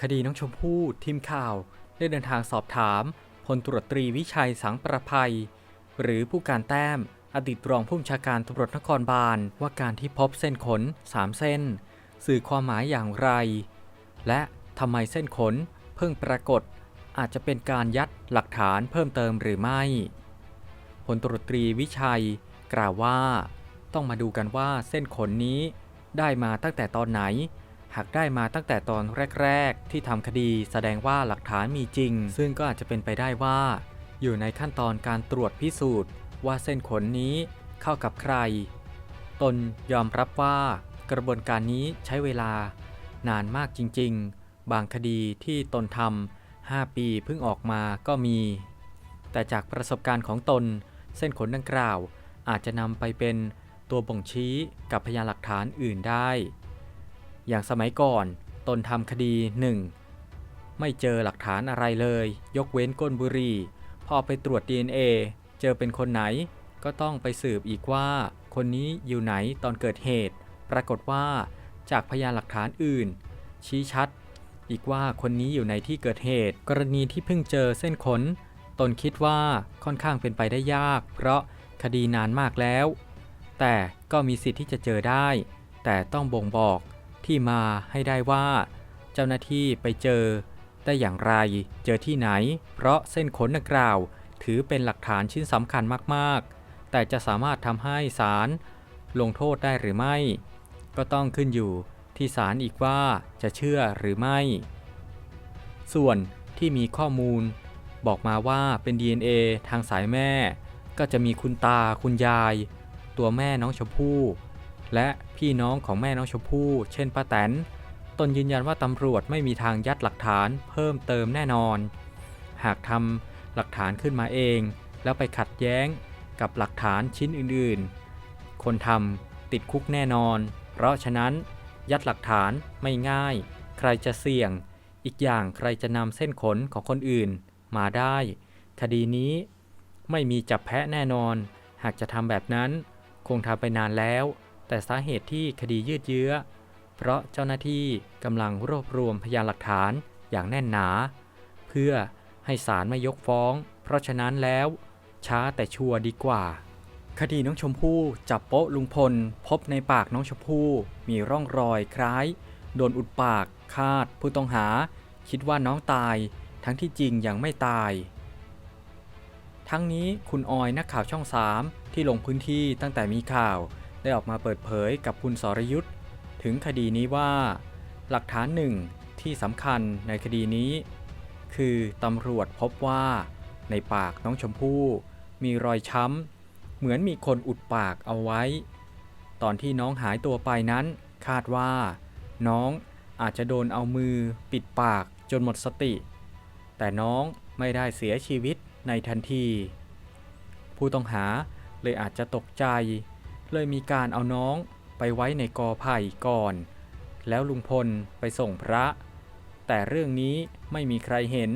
คดีน้องชมพู่ทีมข่าว ได้เดินทางสอบถามพลตรวจตรีวิชัยสังประภัย หรือผู้การแต้ม อดีตรองผู้บัญชาการตำรวจนครบาล ว่าการที่พบเส้นขน3เส้น สื่อความหมายอย่างไร และทำไมเส้นขนเพิ่งปรากฏ อาจจะเป็นการยัดหลักฐานเพิ่มเติมหรือไม่พลตรวจตรีวิชัย กล่าวว่า ต้องมาดูกันว่าเส้นขนนี้ได้มาตั้งแต่ตอนไหน หากได้มาตั้งแต่ตอนแรก ๆ ที่ทำคดีแสดงว่าหลักฐานมีจริง ซึ่งก็อาจจะเป็นไปได้ว่า อยู่ในขั้นตอนการตรวจพิสูจน์ ว่าเส้นขนนี้เข้ากับใคร ตนยอมรับว่ากระบวนการนี้ใช้เวลานานมากจริง ๆ บางคดีที่ตนทำ5ปีเพิ่งออกมาก็มี แต่จากประสบการณ์ของตน เส้นขนดังกล่าว อาจจะนำไปเป็นตัวบ่งชี้กับพยานหลักฐานอื่นได้ อย่างสมัยก่อนตนทำคดี 1. ไม่เจอหลักฐานอะไรเลย ยกเว้นก้นบุรีพอไปตรวจ DNA เจอเป็นคนไหน ก็ต้องไปสืบอีกว่า คนนี้อยู่ไหนตอนเกิดเหตุ ปรากฏว่าจากพยานหลักฐานอื่น ชี้ชัด อีกว่าคนนี้อยู่ในที่เกิดเหตุ กรณีที่เพิ่งเจอเส้นขน ตนคิดว่าค่อนข้างเป็นไปได้ยาก เพราะคดีนานมากแล้ว แต่ก็มีสิทธิ์ที่จะเจอได้ แต่ต้องบ่งบอก ที่มาให้ได้ว่า เจ้าหน้าที่ไปเจอ ได้อย่างไรเจอที่ไหน เพราะเส้นขนดังกล่าว ถือเป็นหลักฐานชิ้นสำคัญมากๆ แต่จะสามารถทำให้ศาลลงโทษได้หรือไม่ ก็ต้องขึ้นอยู่ที่ศาลอีกว่าจะเชื่อหรือไม่ ส่วนที่มีข้อมูล บอกมาว่าเป็น DNA ทางสายแม่ ก็จะมีคุณตาคุณยาย ตัวแม่น้องชมพู่ และพี่น้องของแม่น้องชมพู่ เช่นป้าแตน ตนยืนยันว่าตำรวจไม่มีทางยัดหลักฐานเพิ่มเติมแน่นอน หากทำหลักฐานขึ้นมาเอง แล้วไปขัดแย้งกับหลักฐานชิ้นอื่นๆ คนทำติดคุกแน่นอน เพราะฉะนั้น ยัดหลักฐานไม่ง่าย ใครจะเสี่ยง อีกอย่างใครจะนำเส้นขนของคนอื่น มาได้ คดีนี้ไม่มีจับแพะแน่นอน หากจะทำแบบนั้น คงทำไปนานแล้ว แต่สาเหตุที่คดียืดเยื้อ เพราะเจ้าหน้าที่กำลังรวบรวมพยานหลักฐานอย่างแน่นหนา เพื่อให้ศาลไม่ยกฟ้อง เพราะฉะนั้นแล้ว ช้าแต่ชัวร์ดีกว่า คดีน้องชมพู่จับโป๊ะลุงพล พบในปากน้องชมพู่มีร่องรอยคล้าย โดนอุดปากคาดผู้ต้องหา คิดว่าน้องตาย ทั้งที่จริงยังไม่ตาย ทั้งนี้คุณออยนักข่าวช่อง3ที่ลงพื้นที่ตั้งแต่มีข่าว ได้ออกมาเปิดเผยกับคุณสรยุทธ์ถึงคดีนี้ว่า หลักฐานหนึ่งที่สำคัญในคดีนี้ คือตำรวจพบว่า ในปากน้องชมพู่มีรอยช้ำ เหมือนมีคนอุดปากเอาไว้ ตอนที่น้องหายตัวไปนั้น คาดว่า น้องอาจจะโดนเอามือปิดปากจนหมดสติ แต่น้องไม่ได้เสียชีวิตในทันที ผู้ต้องหาเลยอาจจะตกใจ เลยมีการเอาน้องไปไว้ในกอไผ่ก่อน แล้วลุงพลไปส่งพระ แต่เรื่องนี้ไม่มีใครเห็น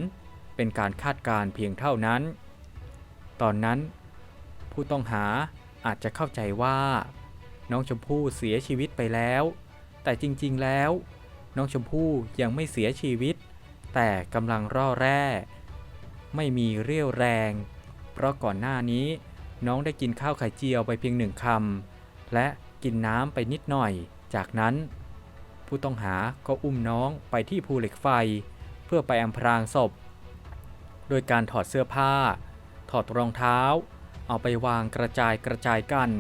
เป็นการคาดการเพียงเท่านั้น ตอนนั้น ผู้ต้องหาอาจจะเข้าใจว่า น้องชมพู่เสียชีวิตไปแล้ว แต่จริงๆแล้ว น้องชมพู่ยังไม่เสียชีวิต แต่กำลังร่อแร่ ไม่มีเรี่ยวแรง เพราะก่อนหน้านี้ น้องได้กินข้าวไข่เจียวไปเพียงหนึ่งคำและกินน้ำไปนิดหน่อย จากนั้น ผู้ต้องหาก็อุ้มน้องไปที่ภูเหล็กไฟ เพื่อไปอำพรางศพ โดยการถอดเสื้อผ้า ถอดรองเท้า เอาไปวางกระจายกระจายกัน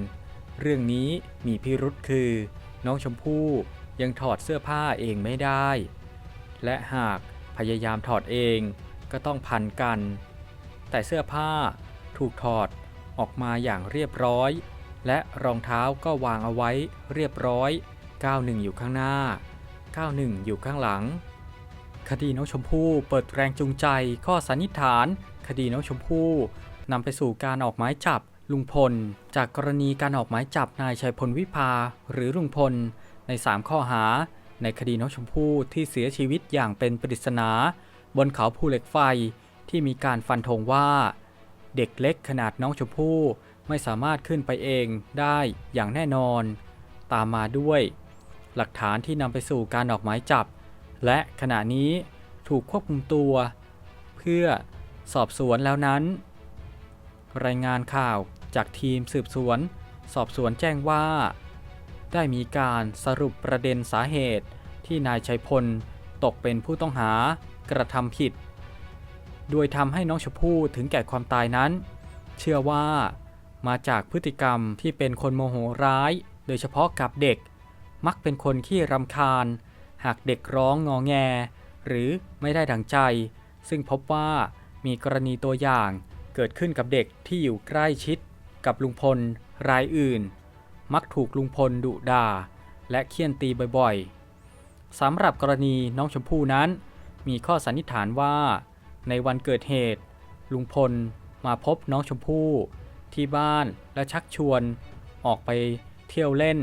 เรื่องนี้มีพิรุษคือ น้องชมพู่ยังถอดเสื้อผ้าเองไม่ได้ และหากพยายามถอดเองก็ต้องพันกัน แต่เสื้อผ้าถูกถอด ออกมาอย่างเรียบร้อย และรองเท้าก็วางเอาไว้เรียบร้อย91อยู่ข้างหน้า91อยู่ข้างหลัง คดีน้องชมพู่เปิดแรงจูงใจ ข้อสันนิษฐาน คดีน้องชมพู่นำไปสู่การออกหมายจับลุงพล จากกรณีการออกหมายจับนายชัยพลวิภาหรือลุงพล ใน 3 ข้อหา ในคดีน้องชมพู่ที่เสียชีวิตอย่างเป็นปริศนา บนเขาภูเหล็กไฟที่มีการฟันธงว่า เด็กเล็กขนาดน้องชมพู่ไม่สามารถขึ้นไปเองได้อย่างแน่นอน ตามมาด้วย หลักฐานที่นำไปสู่การออกหมายจับ และขณะนี้ถูกควบคุมตัว เพื่อสอบสวนแล้วนั้น รายงานข่าวจากทีมสืบสวน สอบสวนแจ้งว่า ได้มีการสรุปประเด็นสาเหตุที่นายชัยพลตกเป็นผู้ต้องหากระทำผิด โดยทำให้น้องชมพู่ถึงแก่ความตายนั้น เชื่อว่ามาจากพฤติกรรมที่เป็นคนโมโหร้าย โดยเฉพาะกับเด็ก มักเป็นคนขี้รำคาญ หากเด็กร้องงอแง หรือไม่ได้ดังใจ ซึ่งพบว่ามีกรณีตัวอย่างเกิดขึ้นกับเด็กที่อยู่ใกล้ชิด กับลุงพลรายอื่น มักถูกลุงพลดุด่า และเคี่ยนตีบ่อยๆสำหรับกรณีน้องชมพู่นั้น มีข้อสันนิษฐานว่า ในวันเกิดเหตุ ลุงพลมาพบน้องชมพู่ที่บ้านและชักชวนออกไปเที่ยวเล่น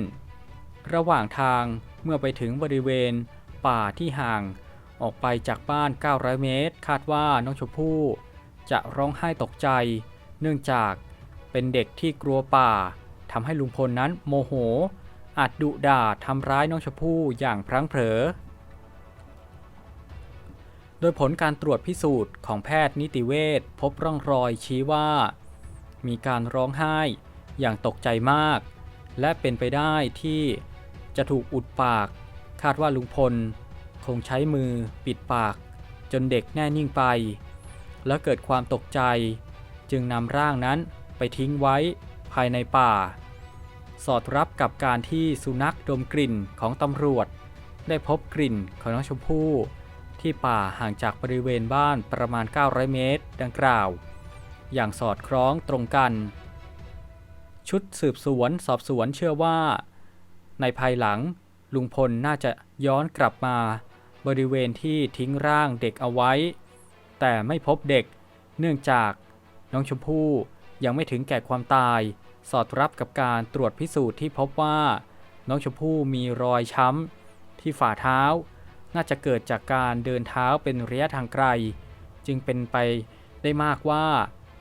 ระหว่างทางเมื่อไปถึงบริเวณป่าที่ห่างออกไปจากบ้าน 900 เมตร คาดว่าน้องชมพู่จะร้องไห้ตกใจ เนื่องจากเป็นเด็กที่กลัวป่าทำให้ลุงพลนั้นโมโห อาจดุด่าทำร้ายน้องชมพู่อย่างพลั้งเผลอ โดยผลการตรวจพิสูจน์ของแพทย์นิติเวชพบร่องรอยชี้ว่า มีการร้องไห้อย่างตกใจมาก และเป็นไปได้ที่จะถูกอุดปาก คาดว่าลุงพล คงใช้มือปิดปาก จนเด็กแน่นิ่งไป แล้วเกิดความตกใจ จึงนำร่างนั้นไปทิ้งไว้ภายในป่า สอดรับกับการที่สุนัขดมกลิ่นของตำรวจ ได้พบกลิ่นของน้องชมพู่ ที่ป่าห่างจากบริเวณบ้านประมาณ 900 เมตร ดังกล่าว อย่างสอดคล้องตรงกัน ชุดสืบสวนสอบสวนเชื่อว่า ในภายหลังลุงพลน่าจะย้อนกลับมา บริเวณที่ทิ้งร่างเด็กเอาไว้ แต่ไม่พบเด็ก เนื่องจากน้องชมพู่ยังไม่ถึงแก่ความตาย สอดรับกับการตรวจพิสูจน์ที่พบว่า น้องชมพู่มีรอยช้ำที่ฝ่าเท้า น่าจะเกิดจากการเดินเท้าเป็นระยะทางไกล จึงเป็นไปได้มากว่า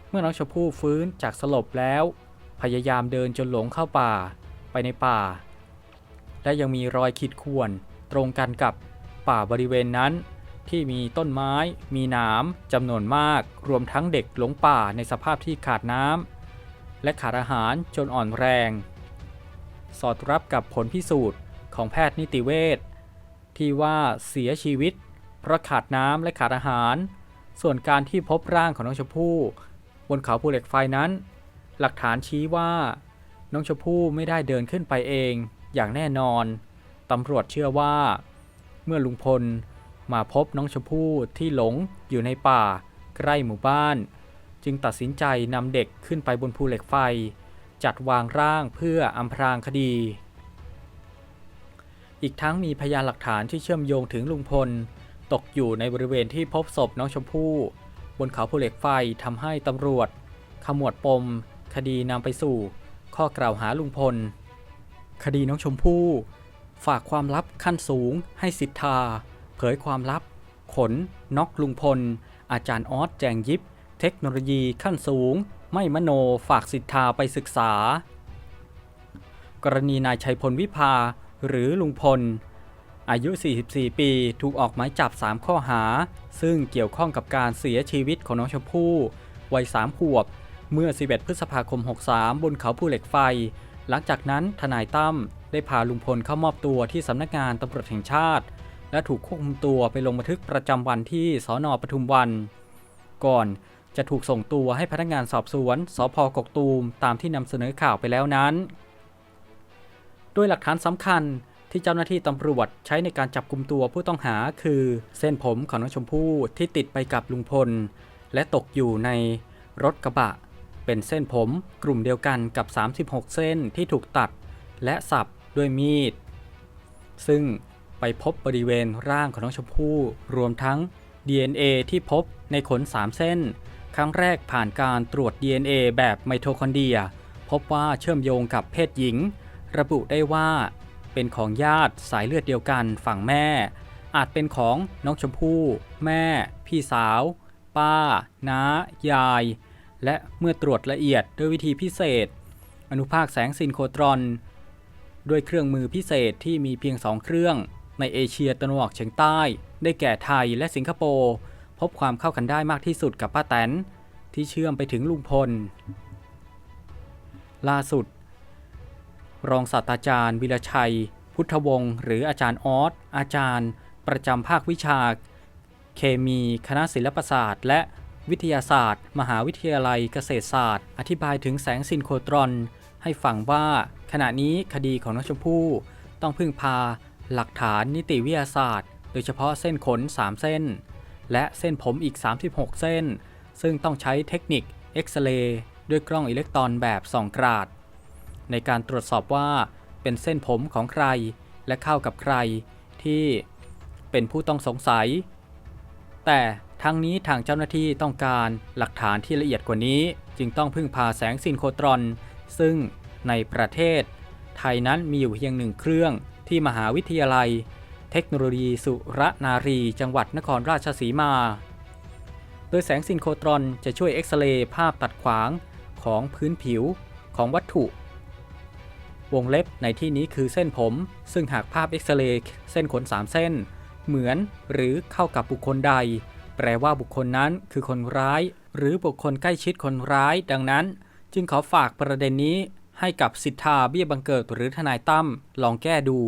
เมื่อน้องชมพู่ฟื้นจากสลบแล้ว พยายามเดินจนหลงเข้าป่าไปในป่า และยังมีรอยขีดข่วนตรงกันกับป่าบริเวณนั้น ที่มีต้นไม้ มีหนามจำนวนมาก รวมทั้งเด็กหลงป่าในสภาพที่ขาดน้ำและขาดอาหารจนอ่อนแรง สอดรับกับผลพิสูจน์ของแพทย์นิติเวช ที่ว่าเสียชีวิต เพราะขาดน้ำและขาดอาหาร ส่วนการที่พบร่างของน้องชมพู่บนเขาภูเหล็กไฟนั้น หลักฐานชี้ว่า น้องชมพู่ไม่ได้เดินขึ้นไปเองอย่างแน่นอน ตำรวจเชื่อว่า เมื่อลุงพลมาพบน้องชมพู่ที่หลงอยู่ในป่า ใกล้หมู่บ้าน จึงตัดสินใจนำเด็กขึ้นไปบนภูเหล็กไฟ จัดวางร่างเพื่ออำพรางคดี อีกทั้งมีพยานหลักฐานที่เชื่อมโยงถึงลุงพล ตกอยู่ในบริเวณที่พบศพน้องชมพู่ บนเขาภูเหล็กไฟทำให้ตำรวจ ขมวดปม คดีนำไปสู่ ข้อกล่าวหาลุงพล คดีน้องชมพู่ ฝากความลับขั้นสูงให้สิทธา เผยความลับ ขนน็อกลุงพล อาจารย์ออสแจงยิบ เทคโนโลยีขั้นสูง ไม่มโนฝากสิทธาไปศึกษา กรณีนายชัยพลวิภา หรือลุงพล อายุ 44 ปี ถูกออกหมายจับ 3 ข้อหา ซึ่งเกี่ยวข้องกับการเสียชีวิตของน้องชมพู่วัย 3 ขวบ เมื่อ 11 พฤษภาคม 63 บนเขาภูเหล็กไฟ หลังจากนั้นทนายตั้มได้พาลุงพลเข้ามอบตัวที่สำนักงานตำรวจแห่งชาติ และถูกควบคุมตัวไปลงบันทึกประจำวันที่สอนอปทุมวัน ก่อนจะถูกส่งตัวให้พนักงานสอบสวน สพกกตูม ตามที่นำเสนอข่าวไปแล้วนั้น โดยหลักฐานสำคัญที่เจ้าหน้าที่ตำรวจใช้ในการจับกลุ่มตัวผู้ต้องหาคือ เส้นผมของน้องชมพู่ที่ติดไปกับลุงพล และตกอยู่ในรถกระบะ เป็นเส้นผมกลุ่มเดียวกันกับ 36 เส้นที่ถูกตัด และสับด้วยมีด ซึ่งไปพบบริเวณร่างของน้องชมพู่รวมทั้ง DNA ที่พบในขน 3 เส้น ครั้งแรกผ่านการตรวจ DNA แบบไมโทคอนเดรีย พบว่าเชื่อมโยงกับเพศหญิง ระบุได้ว่า เป็นของญาติสายเลือดเดียวกันฝั่งแม่ อาจเป็นของน้องชมพู่แม่ พี่สาว ป้า น้า ยาย และเมื่อตรวจละเอียดด้วยวิธีพิเศษ อนุภาคแสงซินโครตรอน ด้วยเครื่องมือพิเศษที่มีเพียงสองเครื่อง ในเอเชียตะวันออกเฉียงใต้ ได้แก่ไทยและสิงคโปร์พบความเข้ากันได้มากที่สุดกับป้าแตนที่เชื่อมไปถึงลุงพล ล่าสุด รองศาสตราจารย์วิรชัย พุทธวงศ์หรืออาจารย์ออสอาจารย์ ประจำภาควิชา เคมีคณะศิลปศาสตร์ และวิทยาศาสตร์ มหาวิทยาลัยเกษตรศาสตร์ อธิบายถึงแสงซินโครตรอน ให้ฟังว่าขณะนี้คดีของน้องชมพู่ต้องพึ่งพาหลักฐานนิติวิทยาศาสตร์ โดยเฉพาะเส้นขน 3 เส้น และเส้นผมอีก 36 เส้น ซึ่งต้องใช้เทคนิคเอ็กซเรย์ด้วยกล้องอิเล็กตรอนแบบส่องกราด ในการตรวจสอบว่าเป็นเส้นผมของใครและเข้ากับใครที่เป็นผู้ต้องสงสัย แต่ทั้งนี้ทางเจ้าหน้าที่ต้องการหลักฐานที่ละเอียดกว่านี้ จึงต้องพึ่งพาแสงซินโครตรอน ซึ่งในประเทศ ไทยนั้นมีอยู่เพียงหนึ่งเครื่องที่มหาวิทยาลัย เทคโนโลยีสุรนารี จังหวัดนครราชสีมา โดยแสงซินโครตรอนจะช่วยเอ็กซเรย์ภาพตัดขวางของพื้นผิวของวัตถุ วงเล็บในที่นี้คือเส้นผม ซึ่งหากภาพเอ็กซเรย์เส้นขน 3 เส้น เหมือนหรือเข้ากับบุคคลใด แปลว่าบุคคลนั้นคือคนร้าย หรือบุคคลใกล้ชิดคนร้าย ดังนั้น จึงขอฝากประเด็นนี้ให้กับสิทธาเบี้ยบังเกิดหรือทนายตั้มลองแก้ดู